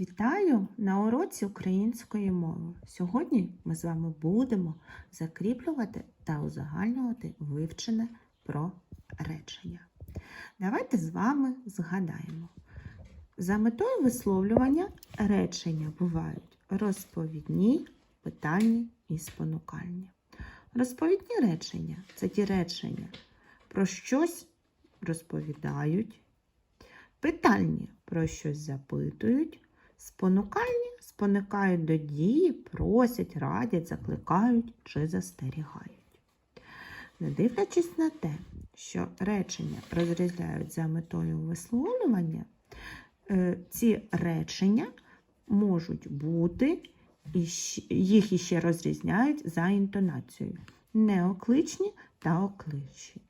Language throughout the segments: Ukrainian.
Вітаю на уроці української мови. Сьогодні ми з вами будемо закріплювати та узагальнювати вивчене про речення. Давайте з вами згадаємо. За метою висловлювання речення бувають розповідні, питальні і спонукальні. Розповідні речення це ті речення про щось розповідають, питальні про щось запитують, спонукальні спонукають до дії, просять, радять, закликають чи застерігають. Не дивлячись на те, що речення розрізняють за метою висловлювання, е, ці речення можуть бути, їх іще розрізняють за інтонацією. Неокличні та окличні.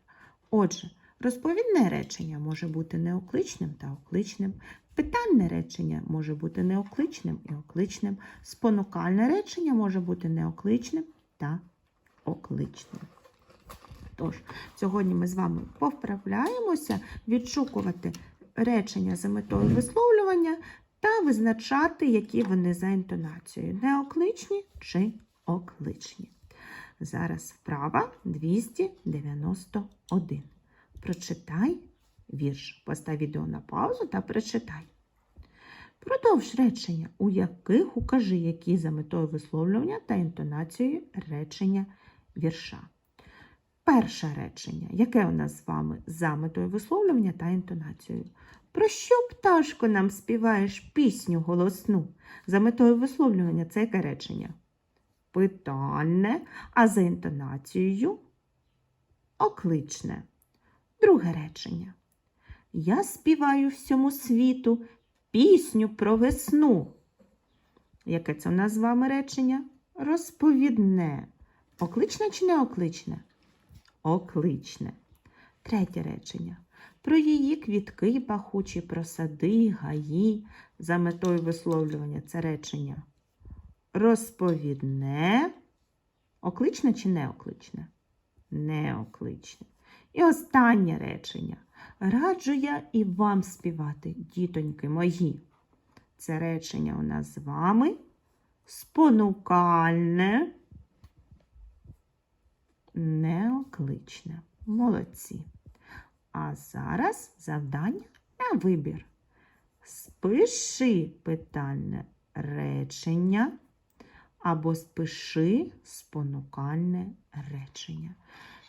Отже, розповідне речення може бути неокличним та окличним, питальне речення може бути неокличним і окличним, спонукальне речення може бути неокличним та окличним. Тож, сьогодні ми з вами повправляємося відшукувати речення за метою висловлювання та визначати, які вони за інтонацією неокличні чи окличні. Зараз вправа 291. Прочитай вірш. Постав відео на паузу та прочитай. Продовж речення, у яких укажи, які за метою висловлювання та інтонацією речення вірша. Перше речення, яке у нас з вами за метою висловлювання та інтонацією. Про що, пташко, нам співаєш пісню голосну? За метою висловлювання це яке речення? Питальне, а за інтонацією окличне. Друге речення. Я співаю всьому світу пісню про весну. Яке це у нас з вами речення? Розповідне. Окличне чи не окличне? Окличне. Третє речення. Про її квітки пахучі, про сади, гаї. За метою висловлювання це речення. Розповідне. Окличне чи неокличне? Неокличне. І останнє речення. Раджу я і вам співати, дітоньки мої. Це речення у нас з вами спонукальне, неокличне. Молодці. А зараз завдання на вибір. Спиши питальне речення або спиши спонукальне речення.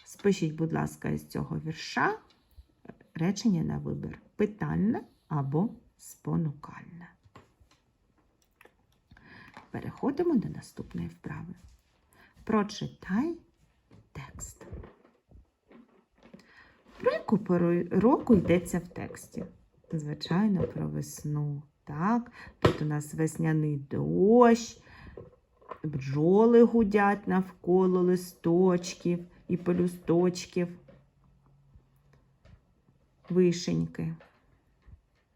Спишіть, будь ласка, із цього вірша речення на вибір. Питальне або спонукальне. Переходимо до наступної вправи. Прочитай текст. Про яку пору року йдеться в тексті? Звичайно, про весну. Так, тут у нас весняний дощ, бджоли гудять навколо листочків і пелюсточків. Вишеньки.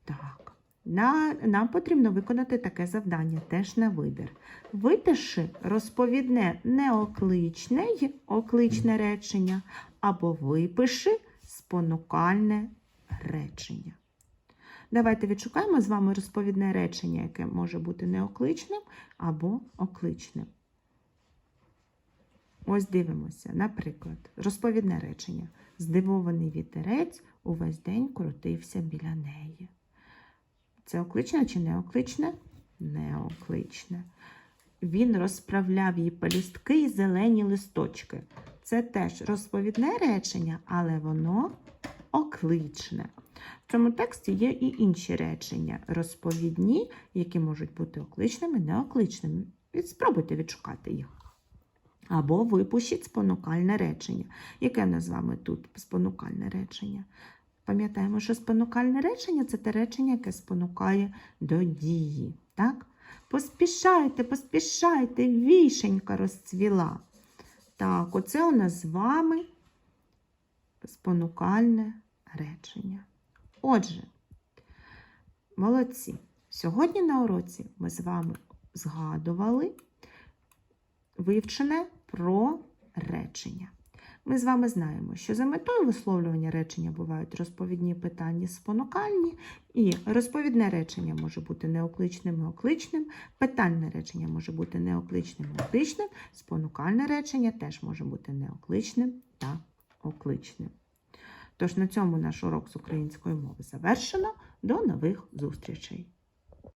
Так. На, нам потрібно виконати таке завдання теж на вибір. Випиши розповідне неокличне й окличне речення, або випиши спонукальне речення. Давайте відшукаємо з вами розповідне речення, яке може бути неокличним або окличним. Ось дивимося, наприклад, розповідне речення. Здивований вітерець увесь день крутився біля неї. Це окличне чи неокличне? Неокличне. Він розправляв її пелюстки і зелені листочки. Це теж розповідне речення, але воно окличне. В цьому тексті є і інші речення розповідні, які можуть бути окличними, неокличними. Спробуйте відшукати їх. Або випишіть спонукальне речення. Яке в тут спонукальне речення? Пам'ятаємо, що спонукальне речення це те речення, яке спонукає до дії. Так? Поспішайте, поспішайте, вішенька розцвіла. Так, оце у нас з вами спонукальне речення. Отже, молодці. Сьогодні на уроці ми з вами згадували вивчене про речення. Ми з вами знаємо, що за метою висловлювання речення бувають розповідні питання спонукальні, і розповідне речення може бути неокличним і окличним, питальне речення може бути неокличним і окличним, спонукальне речення теж може бути неокличним та окличним. Тож на цьому наш урок з української мови завершено. До нових зустрічей!